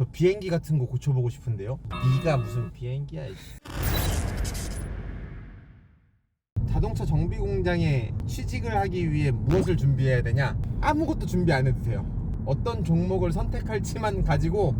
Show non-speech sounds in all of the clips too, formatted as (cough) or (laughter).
저 비행기 같은 거 고쳐보고 싶은데요. 네가 무슨 비행기야? 자동차 정비 공장에 취직을 하기 위해 무엇을 준비해야 되냐? 아무것도 준비 안 해도 돼요. 어떤 종목을 선택할지만 가지고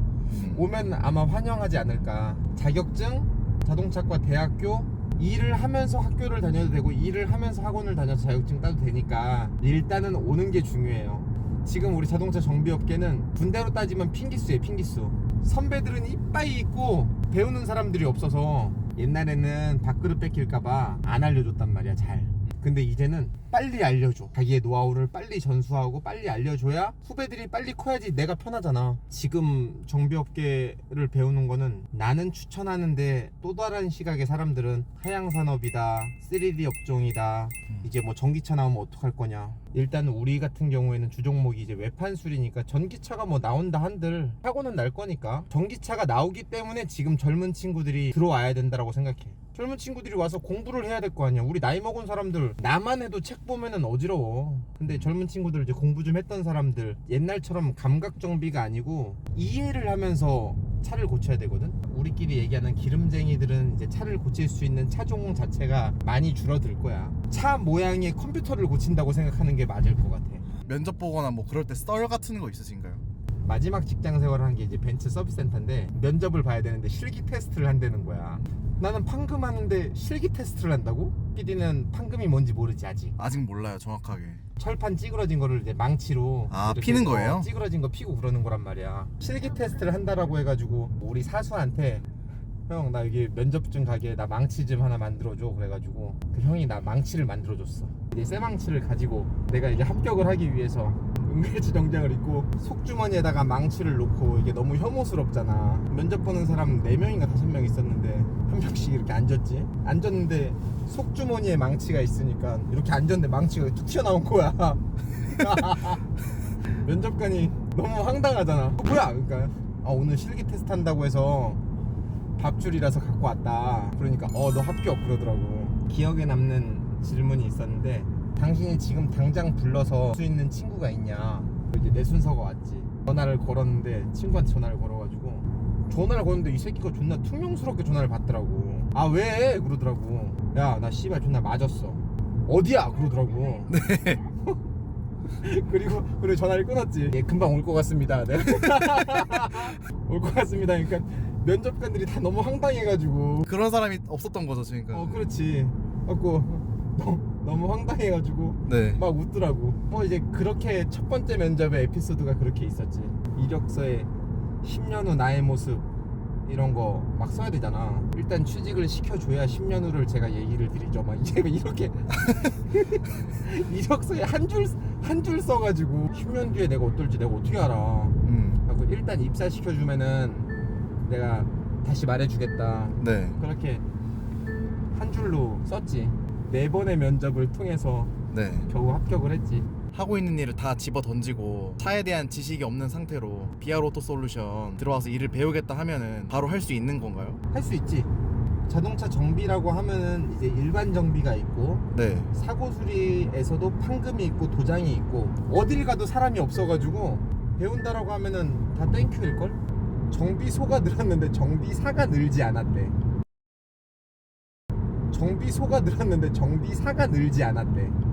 오면 아마 환영하지 않을까. 자격증, 자동차과 대학교, 일을 하면서 학교를 다녀도 되고 일을 하면서 학원을 다녀서 자격증 따도 되니까 일단은 오는 게 중요해요. 지금 우리 자동차 정비업계는 군대로 따지면 핑기수예요, 핑기수. 선배들은 이빠이 있고 배우는 사람들이 없어서 옛날에는 밥그릇 뺏길까봐 안 알려줬단 말이야, 잘. 근데 이제는 빨리 알려줘. 자기의 노하우를 빨리 전수하고 빨리 알려줘야 후배들이 빨리 커야지 내가 편하잖아. 지금 정비업계를 배우는 거는 나는 추천하는데 또 다른 시각의 사람들은 하양산업이다, 3D 업종이다, 이제 뭐 전기차 나오면 어떡할 거냐. 일단 우리 같은 경우에는 주종목이 이제 외판술이니까 전기차가 뭐 나온다 한들 사고는 날 거니까 전기차가 나오기 때문에 지금 젊은 친구들이 들어와야 된다라고 생각해. 젊은 친구들이 와서 공부를 해야 될 거 아니야. 우리 나이 먹은 사람들 나만 해도 책 보면은 어지러워. 근데 젊은 친구들 이제 공부 좀 했던 사람들 옛날처럼 감각 정비가 아니고 이해를 하면서 차를 고쳐야 되거든. 우리끼리 얘기하는 기름쟁이들은 이제 차를 고칠 수 있는 차종 자체가 많이 줄어들 거야. 차 모양의 컴퓨터를 고친다고 생각하는 게 맞을 것 같아. 면접 보거나 뭐 그럴 때 썰 같은 거 있으신가요? 마지막 직장 생활을 한 게 이제 벤츠 서비스 센터인데 면접을 봐야 되는데 실기 테스트를 한다는 거야. 나는 판금 하는데 실기 테스트를 한다고? PD는 판금이 뭔지 모르지 아직. 아직 몰라요 정확하게 철판 찌그러진 거를 이제 망치로 아, 이렇게 피는 거예요? 찌그러진 거 피고 그러는 거란 말이야. 실기 테스트를 한다라고 해가지고 우리 사수한테 형 나 여기 면접증 가게 나 망치 좀 하나 만들어줘 그래가지고 그 형이 나 망치를 만들어줬어. 이제 새 망치를 가지고 내가 이제 합격을 하기 위해서 은갈치 정장을 입고 속주머니에다가 망치를 놓고 이게 너무 혐오스럽잖아. 면접 보는 사람 4명인가 5명 있었는데 한 명씩 이렇게 앉았지. 앉았는데 속주머니에 망치가 있으니까 이렇게 앉았는데 망치가 툭 튀어나온 거야. (laughs) 면접관이 너무 황당하잖아. 어, 뭐야? 그러니까 아, 오늘 실기 테스트 한다고 해서 밥줄이라서 갖고 왔다. 그러니까 어 너 합격 그러더라고. 기억에 남는 질문이 있었는데 당신이 지금 당장 불러서 할수 있는 친구가 있냐? 이제 내 순서가 왔지. 전화를 걸었는데 친구한테 전화를 걸어가지고 전화를 걸었는데 이 새끼가 존나 퉁명스럽게 전화를 받더라고. 아 왜? 그러더라고. 야 나 씨발 존나 맞았어. 어디야? 그러더라고. 네 (laughs) 그리고 그리고 전화를 끊었지. 예, 금방 올 것 같습니다. 네. (laughs) 올것 같습니다. 그러니까 면접관들이 다 너무 황당해가지고. 그런 사람이 없었던 거죠 지금까지 어, 그렇지. 갖고 너무 황당해가지고 네 막 웃더라고. 어 이제 그렇게 첫 번째 면접의 에피소드가 그렇게 있었지. 이력서에 10년 후 나의 모습 이런 거 막 써야 되잖아. 일단 취직을 시켜줘야 10년 후를 제가 얘기를 드리죠. 막 이제 (laughs) 이렇게 (laughs) 이력서에 한 줄 한 줄 써가지고 10년 뒤에 내가 어떨지 내가 어떻게 알아. 음, 하고 일단 입사 시켜주면은 내가 다시 말해주겠다. 네, 그렇게 한 줄로 썼지. 네 번의 면접을 통해서 네. 겨우 합격을 했지. 하고 있는 일을 다 집어 던지고 차에 대한 지식이 없는 상태로 BR 오토 솔루션 들어와서 일을 배우겠다 하면은 바로 할 수 있는 건가요? 할 수 있지. 자동차 정비라고 하면은 이제 일반 정비가 있고 네. 사고 수리에서도 판금이 있고 도장이 있고 어딜 가도 사람이 없어가지고 배운다라고 하면은 다 땡큐일 걸. 정비소가 늘었는데 정비사가 늘지 않았대. 정비소가 늘었는데 정비사가 늘지 않았대.